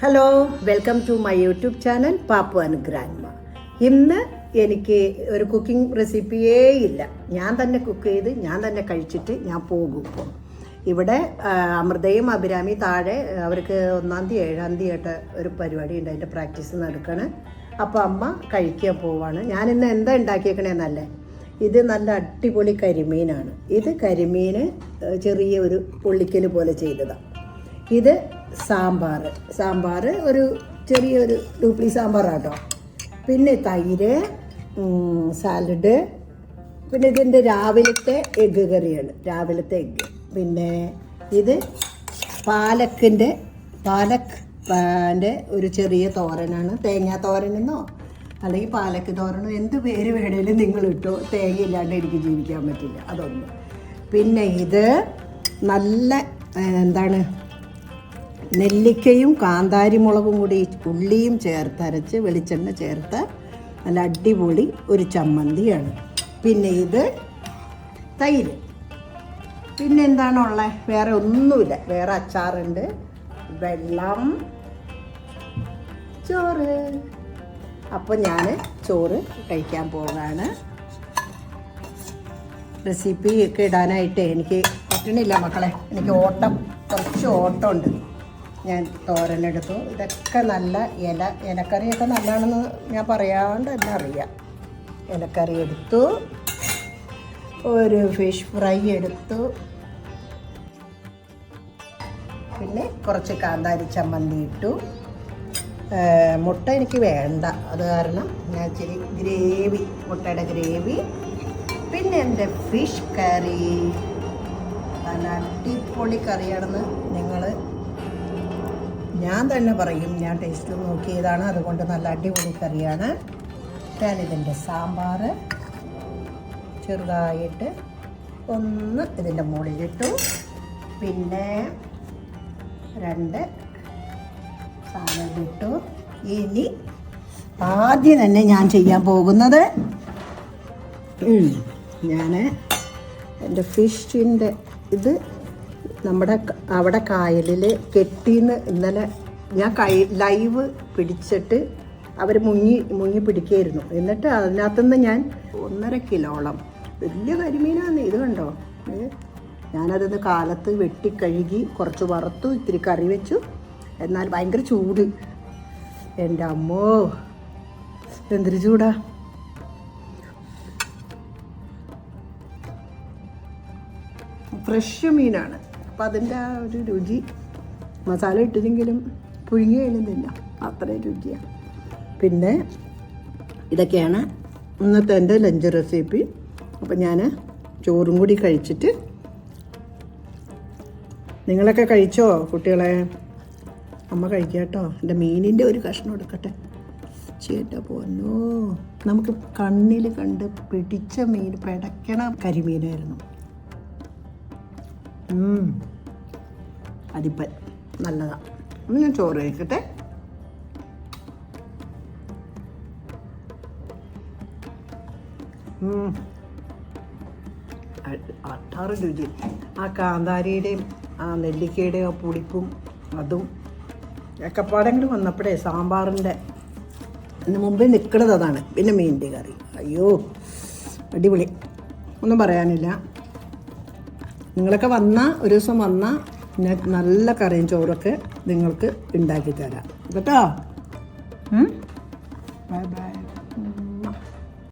Hello welcome to my YouTube channel Pappu and grandma ഇന്ന് എനിക്ക് ഒരു കുക്കിംഗ് റെസിപ്പിയേ ഇല്ല. ഞാൻ തന്നെ കുക്ക് ചെയ്ത് ഞാൻ തന്നെ കഴിച്ചിട്ട് ഞാൻ പോകും ഇപ്പോൾ ഇവിടെ അമൃതയും അഭിരാമി താഴെ അവർക്ക് ഒന്നാം തീയതി ഏഴാം തീയതി ആയിട്ട് ഒരു പരിപാടി ഉണ്ട് അതിന്റെ പ്രാക്ടീസ് നടക്കണം. അപ്പോൾ അമ്മ കഴിക്കാൻ പോവാണ്. ഞാൻ ഇന്ന് എന്താ ഉണ്ടാക്കിയേക്കണേന്നല്ലേ? ഇത് നല്ല അടിപൊളി കരിമീനാണ്. ഇത് കരിമീന് ചെറിയ ഒരു പൊള്ളിക്കൽ പോലെ ചെയ്തതാണ് ഇത് സാമ്പാർ. സാമ്പാർ ഒരു ചെറിയൊരു ഡൂപ്ലി സാമ്പാറാട്ടോ. പിന്നെ തൈര് സാലഡ്. പിന്നെ ഇതിന്റെ രാവിലത്തെ എഗ്ഗ് കറിയാണ്. രാവിലത്തെ എഗ്ഗ്. പിന്നെ ഇത് പാലക്കിന്റെ പാലക്ക് ന്റെ ഒരു ചെറിയ തോരനാണ്. തേങ്ങാ തോരനെന്നോ അല്ലെങ്കിൽ പാലക്ക് തോരനോ എന്ത് പേര് വേണേലും നിങ്ങൾ ഇട്ടോ. തേങ്ങ ഇല്ലാണ്ട് എനിക്ക് ജീവിക്കാൻ പറ്റില്ല. അതൊന്ന്. പിന്നെ ഇത് നല്ല എന്താണ് നെല്ലിക്കയും കാന്താരിമുളകും കൂടി ഉള്ളിയും ചേർത്തരച്ച് വെളിച്ചെണ്ണ ചേർത്ത് നല്ല അടിപൊളി ഒരു ചമ്മന്തിയാണ്. പിന്നെ ഇത് തൈര്. പിന്നെ എന്താണുള്ളത് വേറെ ഒന്നുമില്ല. വേറെ അച്ചാറുണ്ട്. വെള്ളം ചോറ്. അപ്പോൾ ഞാൻ ചോറ് കഴിക്കാൻ പോവാണ് റെസിപ്പി ഒക്കെ ഇടാനായിട്ട് എനിക്ക് പറ്റണില്ല മക്കളെ. എനിക്ക് ഓട്ടം കുറച്ച് ഓട്ടമുണ്ട്. ഞാൻ തോരനെടുത്തു. ഇതൊക്കെ നല്ല ഇല ഇലക്കറിയൊക്കെ നല്ലതാണെന്ന് ഞാൻ പറയാണ്ട് തന്നെ അറിയാം. ഇലക്കറി എടുത്തു. ഒരു ഫിഷ് ഫ്രൈ എടുത്തു. പിന്നെ കുറച്ച് കാന്താരി ചമ്മന്തി ഇട്ടു. മുട്ട എനിക്ക് വേണ്ട. അത് കാരണം ഞാൻ ഇച്ചിരി ഗ്രേവി മുട്ടയുടെ ഗ്രേവി. പിന്നെ എന്റെ ഫിഷ് കറി നല്ല അടിപൊളി കറിയാണെന്ന് നിങ്ങൾ ഞാൻ തന്നെ പറയും ഞാൻ ടേസ്റ്റ് നോക്കിയതാണ്. അതുകൊണ്ട് നല്ല അടിപൊളി കറിയാണ്. ഞാനിതിന്റെ സാമ്പാർ ചെറുതായിട്ട് ഒന്ന് ഇതിന്റെ മുകളിലിട്ടു. പിന്നെ രണ്ട് സാലഡ് ഇട്ടു ഇനി ആദ്യം തന്നെ ഞാൻ ചെയ്യാൻ പോകുന്നത് ഞാൻ എന്റെ ഫിഷിന്റെ ഇത് നമ്മുടെ അവിടെ കായലിൽ കെട്ടിന്ന് ഇന്നലെ ഞാൻ കൈ ലൈവ് പിടിച്ചിട്ട് അവർ മുങ്ങി മുങ്ങി പിടിക്കായിരുന്നു. എന്നിട്ട് അതിനകത്തുനിന്ന് ഞാൻ ഒന്നര കിലോളം വലിയ കരിമീനാണ് ഇത് കണ്ടോ? ഞാനതൊന്ന് കാലത്ത് വെട്ടിക്കഴുകി കുറച്ച് വറുത്തു ഇത്തിരി കറി വെച്ചു. എന്നാൽ ഭയങ്കര ചൂട്. എന്റെ അമ്മോ എന്തൊരു ചൂടാ. ഫ്രഷ് മീനാണ്. അപ്പം അതിന്റെ ആ ഒരു രുചി മസാല ഇട്ടില്ലെങ്കിലും പുഴുങ്ങി കഴിയുന്നില്ല അത്രയും രുചിയാണ് പിന്നെ ഇതൊക്കെയാണ് ഇന്നത്തെ എന്റെ ലഞ്ച് റെസിപ്പി അപ്പം ഞാൻ ചോറും കൂടി കഴിച്ചിട്ട് നിങ്ങളൊക്കെ കഴിച്ചോ കുട്ടികളെ? അമ്മ കഴിക്കാട്ടോ എന്റെ മീനിന്റെ ഒരു കഷ്ണം എടുക്കട്ടെ. ചേട്ടാ പോന്നോ. നമുക്ക് കണ്ണിൽ കണ്ട് പിടിച്ച മീൻ പിടയ്ക്കണ കരിമീനായിരുന്നു. അരിപ്പൻ നല്ലതാ. ഇനി ഞാൻ ചോറ് കഴിക്കട്ടെ? അട്ടാറ് രുചി. ആ കാന്താരിയുടെയും ആ നെല്ലിക്കയുടെയും ആ പുളിപ്പും അതും ഒക്കെപ്പാടെങ്കിലും വന്നപ്പോഴേ സാമ്പാറിന്റെ അതിന് മുമ്പേ നിൽക്കുന്നത് അതാണ്. പിന്നെ മീനിന്റെ കറി. അയ്യോ അടിപൊളി. ഒന്നും പറയാനില്ല. നിങ്ങളൊക്കെ വന്നാൽ ഒരു ദിവസം വന്നാൽ ഞാൻ നല്ല കറിയും ചോറൊക്കെ നിങ്ങൾക്ക് ഉണ്ടാക്കി തരാം. കേട്ടോ? Bye bye